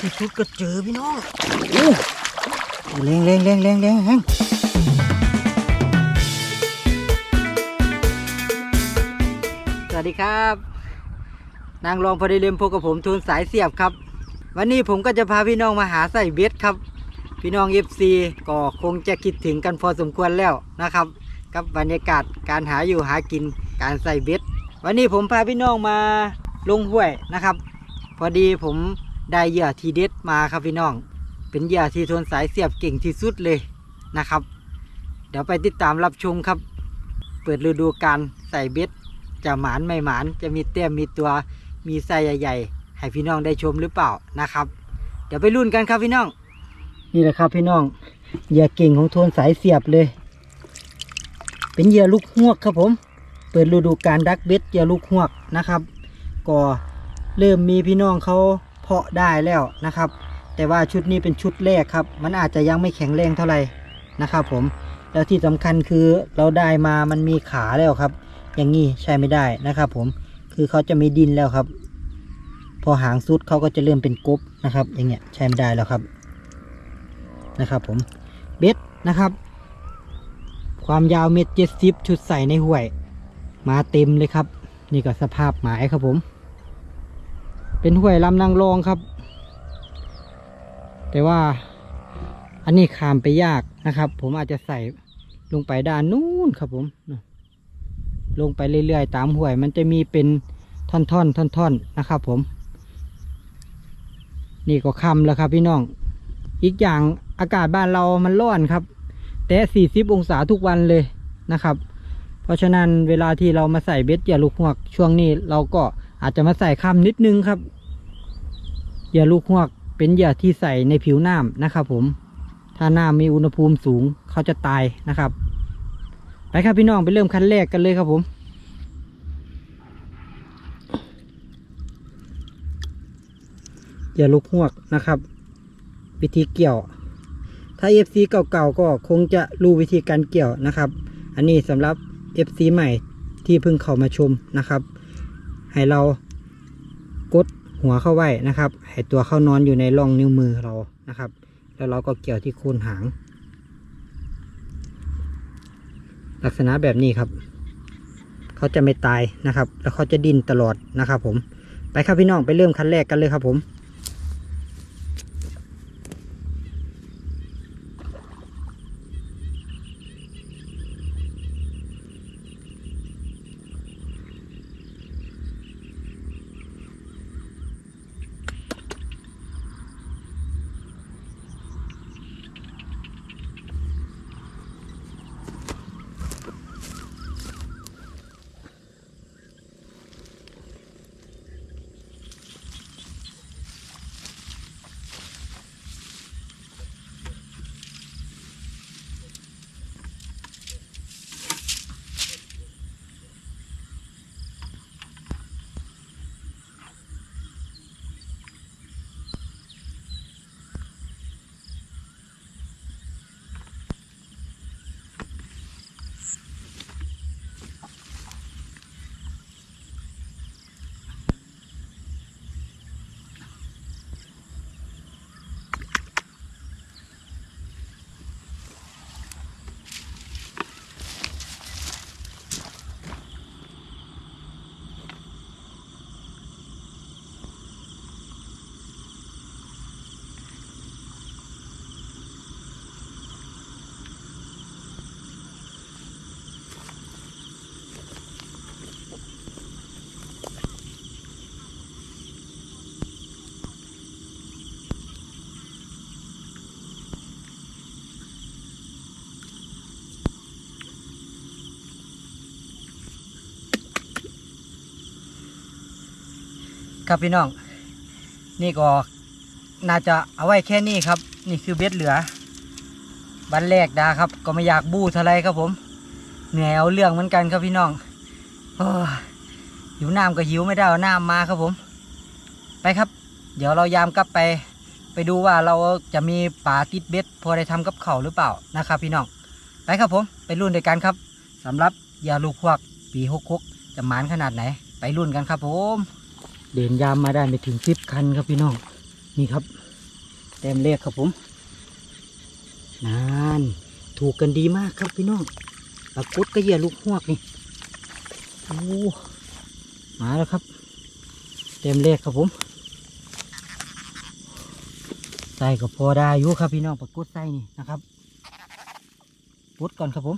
ที่สุดก็เจอพี่น้องโอ้เร่งเร่งเร่งเร่งเร่งแฮงสวัสดีครับ นางรองพอดีเลียมพบกับผมทูนสายเสียบครับ วันนี้ผมก็จะพาพี่น้องมาหาใส่เบ็ดครับ พี่น้องเอฟซีก็คงจะคิดถึงกันพอสมควรแล้วนะครับ กับบรรยากาศการหาอยู่หากินการใส่เบ็ดวันนี้ผมพาพี่น้องมาลงห้วยนะครับ พอดีผม ได้เหยื่อทีเด็ดมาครับพี่น้อง เป็นเหยื่อที่ทนสายเสียบเก่งที่สุดเลยนะครับ เดี๋ยวไปติดตามรับชมครับ เปิดฤดูการใส่เบ็ดจะหมานไม่หมานจะมีเต้มมีตัวมีไส้ใหญ่ๆให้พี่น้องได้ชมหรือเปล่านะครับ เดี๋ยวไปรุ่นกันครับพี่น้อง นี่แหละครับพี่น้องเหยื่อเก่งของโทนสายเสียบเลย เป็นเหยื่อลูกหวกครับผม เปิดฤดูการดักเบ็ดเหยื่อลูกหวกนะครับ ก็เริ่มมีพี่น้องเขา เพาะได้แล้วนะครับ แต่ว่าชุดนี้เป็นชุดแรกครับ มันอาจจะยังไม่แข็งแรงเท่าไหร่นะครับผมแล้วที่สำคัญคือเราได้มามันมีขาแล้วครับ อย่างนี้ใช้ไม่ได้นะครับ ผมคือเขาจะมีดินแล้วครับ พอหางสุดเขาก็จะเริ่มเป็นกบนะครับ อย่างเงี้ยใช้ไม่ได้แล้วครับนะครับ ผมเบ็ดนะครับ ความยาวเมตรเจ็ดสิบชุดใส่ในห่วย มาเต็มเลยครับ นี่ก็สภาพหมายครับผม เป็นห่วยลำนางรองครับ แต่ว่าอันนี้ขามไปยากนะครับ ผมอาจจะใส่ลงไปด้านนู้นครับผม ลงไปเรื่อยๆ ตามห่วย มันจะมีเป็นท่อนๆท่อนๆนะครับ ผม นี่ก็คำแล้วครับพี่น้อง อีกอย่างอากาศบ้านเรามันร้อนครับ แต่40องศาทุกวันเลยนะครับ เพราะฉะนั้นเวลาที่เรามาใส่เบ็ดเหยื่อลูกหวกช่วงนี้เราก็ อาจจะมาใส่คำนิดนึงครับเหยื่อลูกหวกเป็นเหยื่อที่ใส่ในผิวน้ำนะครับ ผม ถ้าน้ำมีอุณหภูมิสูงเขาจะตายนะครับ ไปครับพี่น้องไปเริ่มขั้นแรกกันเลยครับผมเหยื่อลูกหวกนะครับวิธีเกี่ยว ถ้า FC เก่าๆก็คงจะรู้วิธีการเกี่ยวนะครับ อันนี้สำหรับ FC ใหม่ที่เพิ่งเข้ามาชมนะครับ ให้เรากดหัวเข้าไว้นะครับ ให้ตัวเข้านอนอยู่ในร่องนิ้วมือเรานะครับ แล้วเราก็เกี่ยวที่โคนหาง ลักษณะแบบนี้ครับ เขาจะไม่ตายนะครับ แล้วเขาจะดิ้นตลอดนะครับผม ไปครับพี่น้องไปเริ่มขั้นแรกกันเลยครับผม ครับพี่น้อง นี่ก็น่าจะเอาไว้แค่นี้ครับ นี่คือเบ็ดเหลือวันแรกดาครับ ก็ไม่อยากบู้เท่าไรครับผม เหนื่อยเอาเรื่องเหมือนกันครับพี่น้องอยหิวน้ำก็หิวไม่ได้เอาน้ำมาครับผม ไปครับ เดี๋ยวเรายามกลับไป ไปดูว่าเราจะมีป่าติดเบ็ดพอได้ทำกับเขาหรือเปล่านะครับพี่น้องไปครับผม ไปรุ่นด้วยกันครับสำหรับยาลูกพวกปีหกกจะหมานขนาดไหน ไปรุ่นกันครับผม เดินยามมาได้ไม่ถึงสิบคันครับพี่น้อง นี่ครับเต็มเลขครับผมนานถูกกันดีมากครับพี่น้องปลากุดก็เหยียลูกหวกนี่โอ้มาแล้วครับ เต็มเลขครับผมใส่ก็พอได้อยู่ครับพี่น้องปลากุดใส่นี่นะครับปุดก่อนครับผม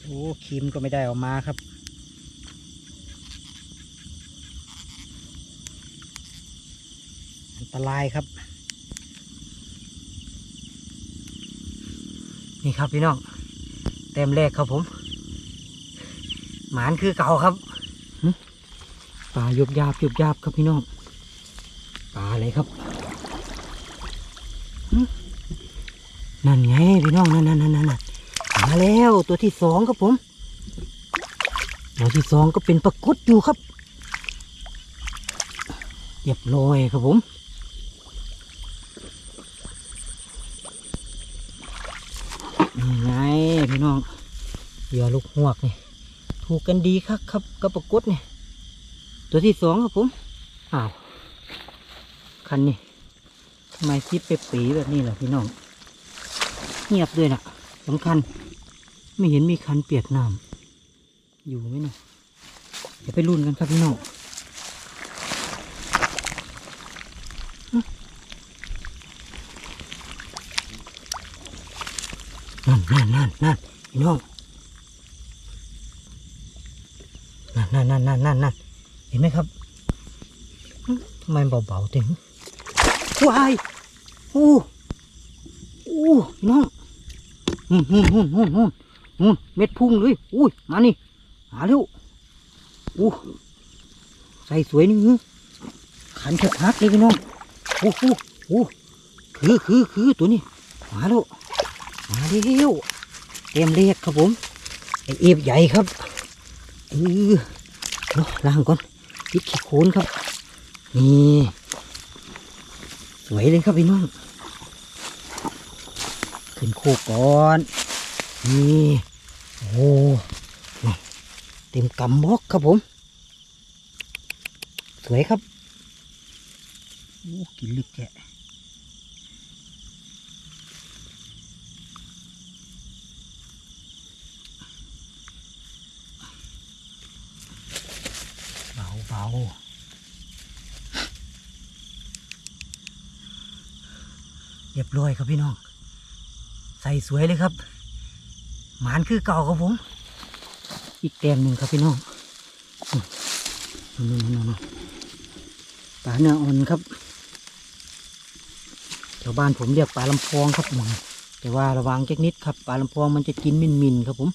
โอ้ครีมก็ไม่ได้ออกมาครับ อัน ตรายครับ นี่ครับพี่น้องเต็มแรกครับผม หมานคือเก่าครับปลายุบยาบยุบยาบครับพี่น้องปลาอะไรครับนั่นไงพี่น้องนั่นนั่นนั่นนั่นนั่นมาแล้วตัวที่สองครับผม ตัวที่สองก็เป็นปลากุดอยู่ครับเรียบร้อยครับผม นี่ไงพี่น้องเหยื่อ ลูกหวกนี่ถูกกันดีครับครับกับปรากฏนี่ตัวที่สองครับผมอ้าวคันนี่ทำไมซิปเปปีแบบนี้ล่ะพี่น้อง เงียบด้วยนะสำคัญ ไม่เห็นมีคันเปียกน้ำอยู่ไหมเนาะเดี๋ยวไปรุ่นกันครับพี่น้องนั่นนั่นนั่นนั่นพี่น้อง นั่นนั่นนั่นนั่นนั่นเห็นไหมครับทำไมเบาๆถึงวายโอ้โอ้พี่น้องนู่นนู่นนู่นนู่นนู่นนู่นเม็ดพุ่งเลยอุ้ยมานี่หาเร็วโอ้ใส่สวยนี่ขันชักฮักเลยพี่น้องโอ้โหโอ้คือคือคือตัวนี้มาแล้วมาเร็วเต็มเรียกครับผมไอเอฟใหญ่ครับเออ เนาะล้างก่อนพิดขี้โคนครับ นี่สวยเลยครับพี่น้อง ขึ้นโคกก่อน นี่โอ้เต็มกำบอกครับผม สวยครับ โอ้กินลึกแกะ เบาเบาเรียบร้อยครับพี่น้อง ใส่สวยเลยครับ หมานคือเก่าครับผม อีกแต้มหนึ่งครับพี่น้องนนนปลาเนื้ออ่อนครับชาวบ้านผมเรียกปลาลำพองครับหมแต่ว่าระวังแจ็กนิดครับปลาลำพองมันจะกินมินมินครับผม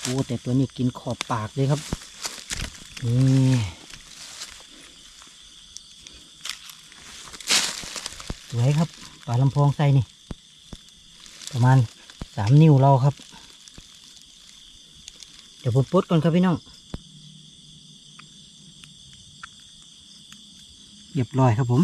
โอ้แต่ตัวนี้กินขอบปากเลยครับนี่ วยครับปลาลำพองไส้นี่ ประมาณสามนิ้วเราครับ เดี๋ยวผมปลดก่อนครับพี่น้องเรียบร้อยครับผม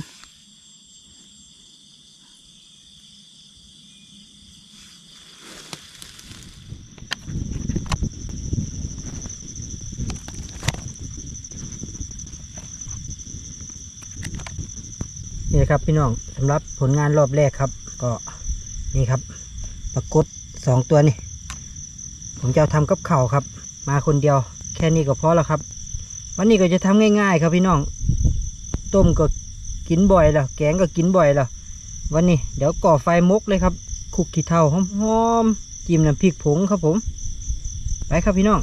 ครับพี่น้องสำหรับผลงานรอบแรกครับ ก็นี่ครับปรากฏสองตัวนี่ผมจะเอาทำกับข้าวครับ มาคนเดียว แค่นี้ก็พอแล้วครับ วันนี้ก็จะทำง่ายๆ ครับพี่น้อง ต้มก็กินบ่อยแล้วแกงก็กินบ่อยแล้ววันนี้เดี๋ยวก่อไฟมกเลยครับคุกขี้เถ้าหอมๆจิ้มน้ำพริกผงครับผม ไปครับพี่น้อง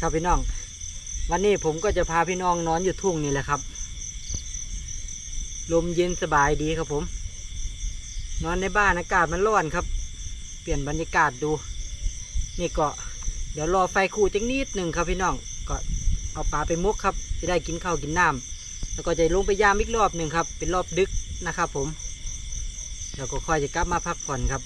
ครับพี่น้อง วันนี้ผมก็จะพาพี่น้องนอนอยู่ทุ่งนี่แหละครับ ลมเย็นสบายดีครับผม นอนในบ้านอากาศมันร้อนครับ เปลี่ยนบรรยากาศดู นี่ก็เดี๋ยวรอไฟคูจังนิดหนึ่งครับพี่น้อง ก็เอาปลาไปมุกครับ จะได้กินข้าวกินน้ำแล้วก็จะลงไปยามอีกรอบหนึ่งครับ เป็นรอบดึกนะครับ ผม แล้วก็ค่อยจะกลับมาพักผ่อนครับ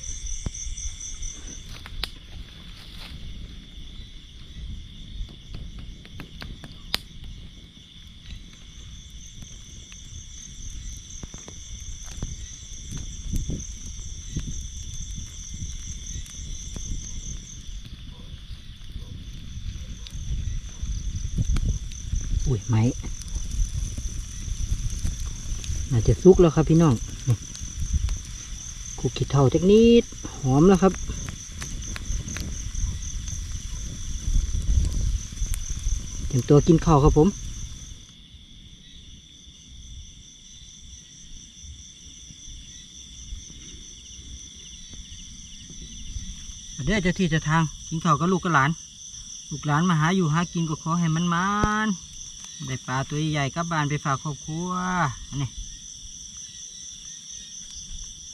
จะสุกแล้วครับพี่น้องคุกขี้เท่าจักนิดหอมแล้วครับเตรียมตัวกินข้าวครับผมเดี๋ยวจะที่จะทางกินข้าวกับลูกกับหลาน ลูกหลานมาหาอยู่หากินก็ขอให้มันมันได้ปลาตัวใหญ่กลับบ้านไปฝากครอบครัวอัน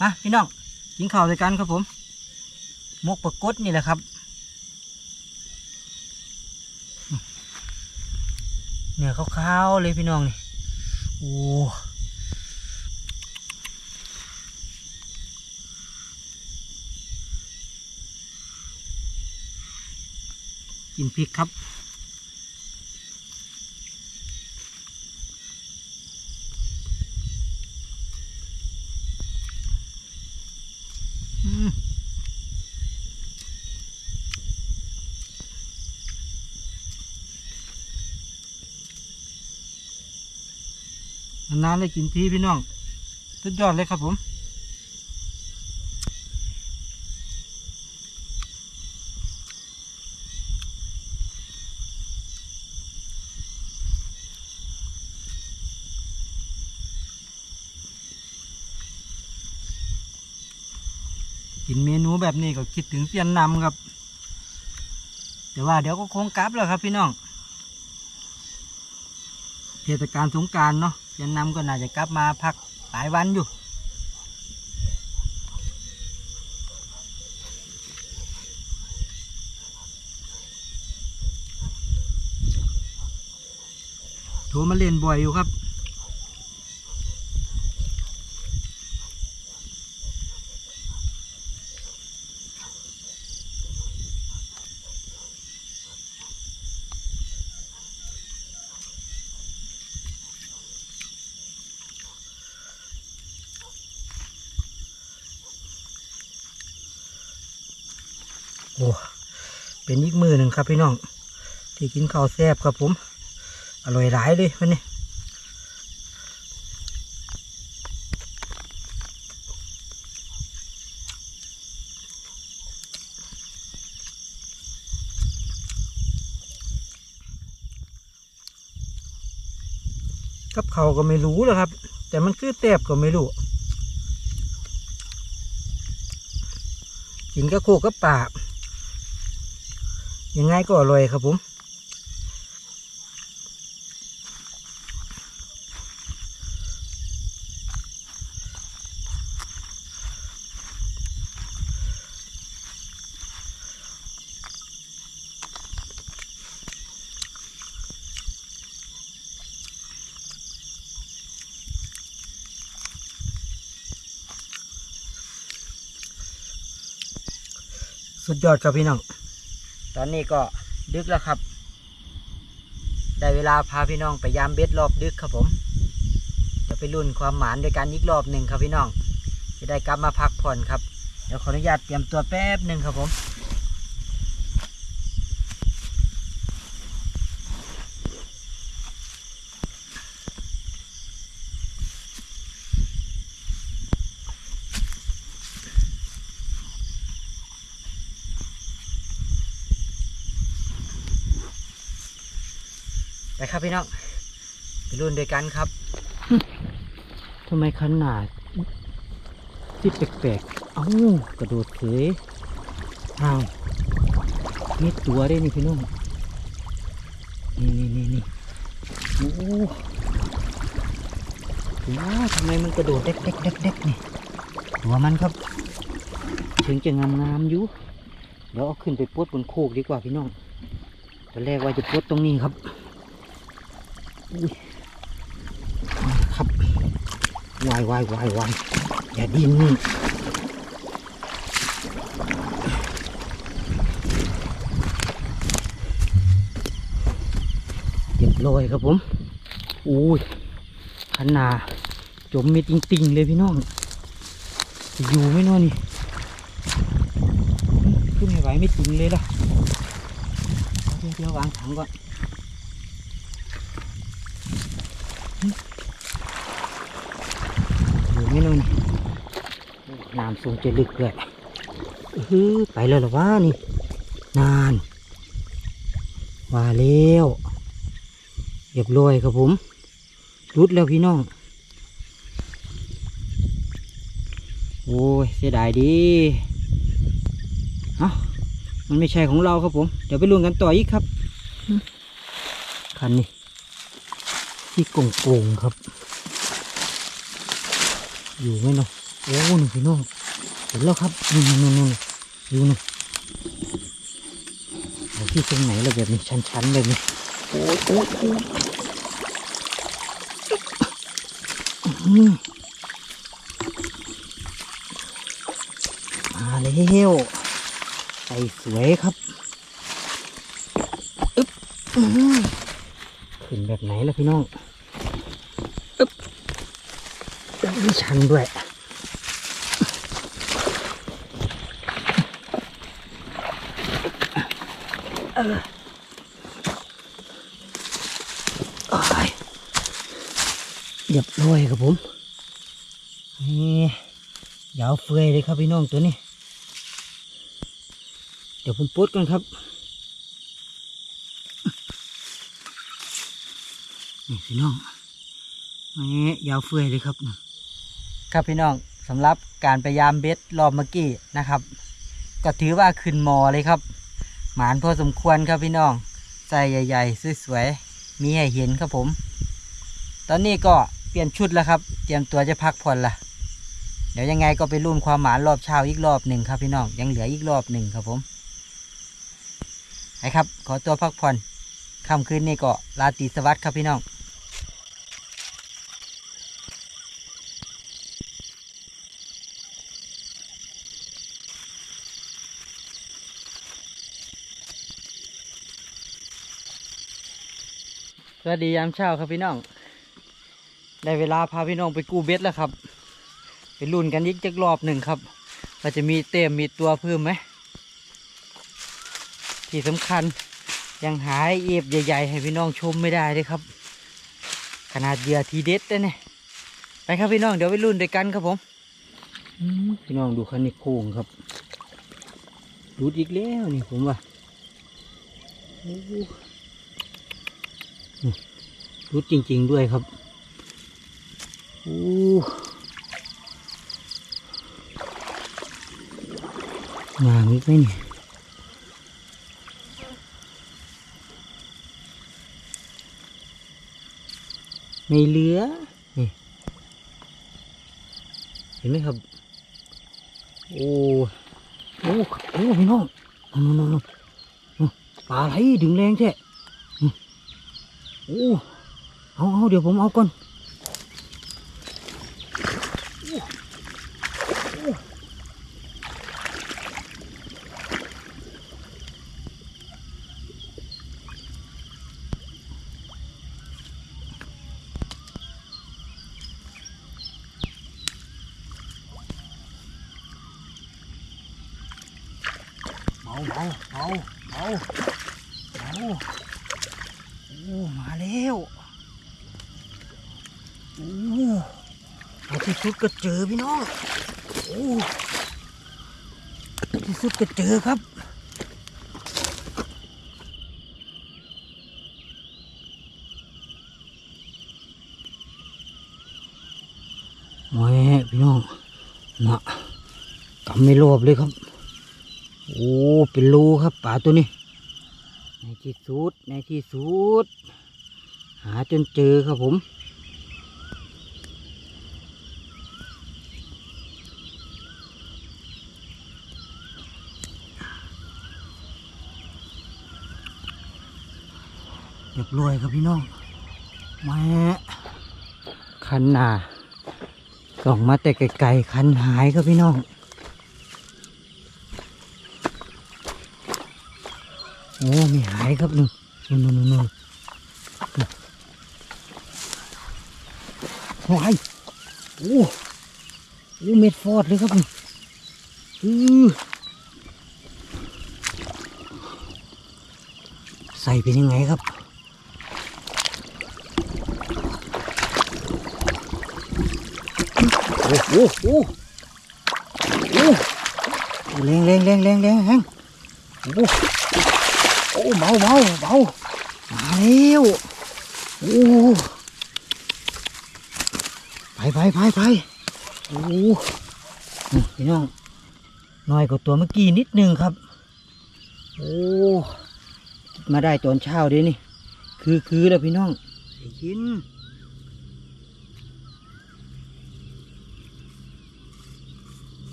นี้อะพี่น้องกินข้าวด้วยกันครับผมมกปลากดนี่แหละครับ เนื้อขาวๆเลยพี่น้องนี่โอ้กินพริกครับ นานๆได้กินทีพี่น้อง สุดยอดเลยครับผมกินเมนูแบบนี้ก็คิดถึงเซียนนำครับ แต่ว่าเดี๋ยวก็คงกลับแล้วครับพี่น้อง เทศกาลสงการเนาะ ยนนำก็น่าจะกลับมาพักหลายวันอยู่ โทรมาเล่นบ่อยอยู่ครับ เป็นอีกมือหนึ่งครับพี่น้อง ที่กินข้าวแซ่บครับผม อร่อยหลายเลยวันนี้กับเขาวก็ไม่รู้แล้วครับ แต่มันคือแตบก็ไม่รู้ กินกับโคกกับปลา ยังไงก็อร่อยครับผมสุดยอดครับพี่น้อง ตอนนี้ก็ดึกแล้วครับ ได้เวลาพาพี่น้องไปยามเบ็ดรอบดึกครับผม จะไปรุ่นความหมานด้วยกันอีกรอบหนึ่งครับพี่น้อง จะได้กลับมาพักผ่อนครับ เดี๋ยวขออนุญาตเตรียมตัวแป๊บหนึ่งครับผม ครับพี่น้องไปรุ่นด้วยกันครับทำไมขนาดที่แปลกๆ เอ้ากระโดดเฉยอ้าวมีตัวได้นี่พี่น้อง นี่นี่นี่นี่โอ้ว้าวทำไมมันกระโดดเด็กเด็กเด็กเด็กนี่ตัวมันครับ ถึงจะงามงามอยู่ เดี๋ยวเอาขึ้นไปปลดบนโคกดีกว่าพี่น้องตอนแรกว่าจะปลดตรงนี้ครับ ครับวายวายวายวายอย่าดิ้นเรียบร้อยครับผมอุ้ยขันนาจมเม็ดจริงๆเลยพี่น้องอยู่ไมเน้อนี่อื้อขึ้นไม่ไหวไม่จริงเลยล่ะเดี๋ยววางถังก่อน อยู่ไม่นู่นน้ำสูงจะลึกเลยไปแล้วหรอวะนี่ นานว่าแล้วเรียบร้อยครับผมรุดแล้วพี่น้อง โอ้ยเสียดายดีเอ้ามันไม่ใช่ของเราครับผม เดี๋ยวไปลุ้นกันต่ออีกครับ คันนี้ที่โกงๆครับ อยู่ไหมเนาะโอ้หนึ่งพี่น้องเห็นแล้วครับนู่นนู่นนู่นอยู่นู่นเอาที่ตรงไหนเลยแบบนี้ชันๆแบบนี้โอ้ยโอ้ยโอ้ยมาแล้วใส่สวยครับอึ๊บขึ้นแบบไหนล่ะพี่น้องอึ๊บ มีชันด้วยเออโอ้ยเรียบร้อยครับผม นี่ยาวเฟือยเลยครับพี่น้องตัวนี้ เดี๋ยวผมปลดกันครับนี่พี่น้องนี่ยาวเฟือยเลยครับ ครับพี่น้องสำหรับการพยายามเบ็ดรอบเมื่อกี้นะครับ ก็ถือว่าขึ้นมอเลยครับ หมานพอสมควรครับพี่น้องใส่ใหญ่ๆสวยๆมีให้เห็นครับผม ตอนนี้ก็เปลี่ยนชุดแล้วครับ เตรียมตัวจะพักผ่อนละเดี๋ยวยังไงก็ไปรุ่นความหมานรอบเช้าอีกรอบหนึ่งครับพี่น้องยังเหลืออีกรอบหนึ่งครับผมไปครับ ขอตัวพักผ่อนค่ำคืนนี้ก็ลาตรีสวัสดิ์ครับพี่น้อง สวัสดียามเช้าครับพี่น้อง ได้เวลาพาพี่น้องไปกู้เบ็ดแล้วครับไปลุ้นกันอีกจักรอบหนึ่งครับว่าจะมีเต็มมีตัวเพิ่มไหม ที่สำคัญยังหาไอ้เอฟใหญ่ ๆ ให้พี่น้องชมไม่ได้เลยครับ ขนาดเหยื่อทีเด็ดเลยเนี่ยไปครับพี่น้องเดี๋ยวไปลุ้นด้วยกันครับผมพี่น้องดูคันนี้โค้งครับรูดอีกแล้วนี่ผมว่า รุดจริง ๆด้วยครับโอ้งามอีกไหมเนี่ยไม่เหลือนี่เห็นไหมครับ โอ้โอ้โอ้พี่น้องนนนนนปลาไหลดึงแรงแท้ อ้เอาเอาเดี๋ยวผมเอาก่อนเมาเมาเมาเมาเมาโอ้มาแล้ว โอ้ในที่สุด ก็เจอพี่น้องโอ้ที่สุดก็เจอครับแม่พี่น้องนะกำไม่รอบเลยครับ โอ้เป็นรูครับป่าตัวนี้ ในที่สุดในที่สุด หาจนเจอครับผม รียครับพี่น้องแม่คันนาส่องมาแต่ไกลๆคันหายครับพี่น้องโอ้ไม่หายครับนู่นนู่นนู่นนู่นหายโอ้โอ้เม็ดฟอดเลยครับนี่อือใส่เป็นยังไงครับ โอ้โหโอ้โหแรงแรงแรงแรงแรงแงโอ้โอ้เบาเบาเบามาแล้วโอ้ไปไปไปไปโอ้นี่พี่น้องน้อยกว่าตัวเมื่อกี้นิดนึงครับ โอ้มาได้ตอนเช้าเด้นี่คือคือแล้วพี่น้องได้ยิน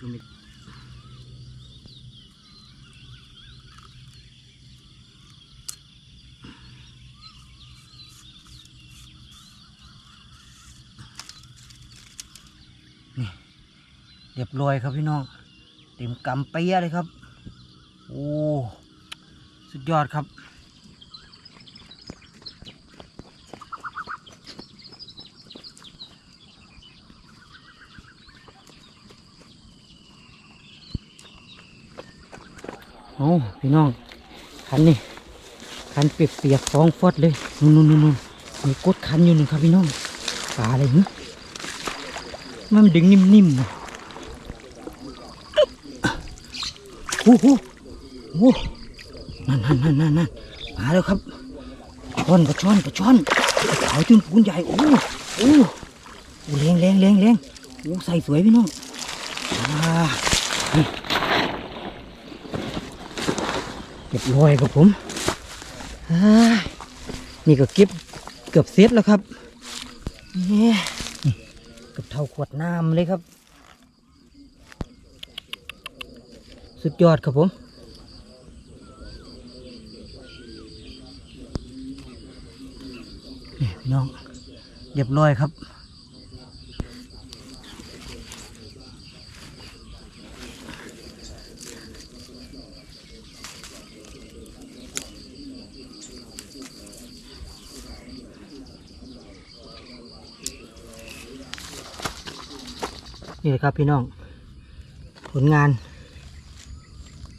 กินก็ไม่นี่เรียบร้อยครับพี่น้องเต็มกำเปียเลยครับ โอ้ สุดยอดครับ โอ้พี่น้องคันนี่คันเปียกๆฟองฟอดเลยนู่นนู่นนู่นมีกดคันอยู่หนึ่งครับพี่น้องปลาอะไรหึมันดึงนิ่มๆนะโอ้โหโอ้นั่นนั่นนั่นนั่นนั่นมาแล้วครับช้อนกระช้อนกระช้อนขาวจุนปูนใหญ่โอ้โอ้โอ้แรงแรงแรงแรงโอ้ใส่สวยพี่น้องอ่า เก็บรอยครับผมนี่ก็เก็บเกือบเซตแล้วครับนี่เกับเท่าขวดน้ำเลยครับ สุดยอดครับผมนี่พี่น้อง เรียบร้อยครับ นี่เลยครับพี่น้อง ผลงาน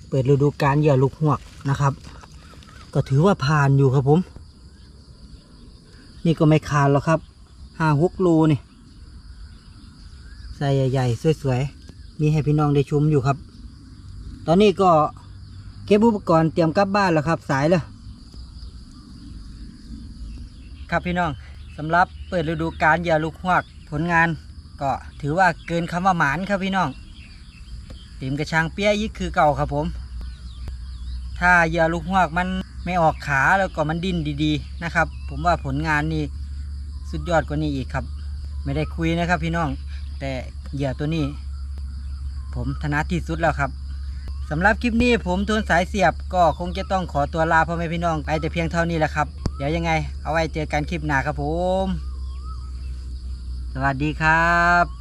เปิดฤดูกาลเหยื่อลูกหวกนะครับ ก็ถือว่าผ่านอยู่ครับผม นี่ก็ไม่ขาดหรอกครับห้าหกโลนี่ใส่ใหญ่ๆสวยๆมีให้พี่น้องได้ชมอยู่ครับ ตอนนี้ก็เก็บอุปกรณ์เตรียมกลับบ้านแล้วครับ สายแล้วครับพี่น้องสำหรับเปิดฤดูกาลเหยื่อลูกหวกผลงาน ก็ถือว่าเกินคำว่าหมานครับพี่น้องต็มกระชังเปี้ยยิ่คือเก่าครับผม ถ้าเหยื่อลูกหวกมันไม่ออกขาแล้วก็มันดิ้นดีๆนะครับ ผมว่าผลงานนี่สุดยอดกว่านี้อีกครับ ไม่ได้คุยนะครับพี่น้อง แต่เหยื่อตัวนี้ ผมถนัดที่สุดแล้วครับสำหรับคลิปนี้ผมทวนสายเสียบก็คงจะต้องขอตัวลาพ่อแม่พี่น้องไปแต่เพียงเท่านี้แหละครับ เดี๋ยวยังไง เอาไว้เจอกันคลิปหน้าครับผม สวัสดีครับ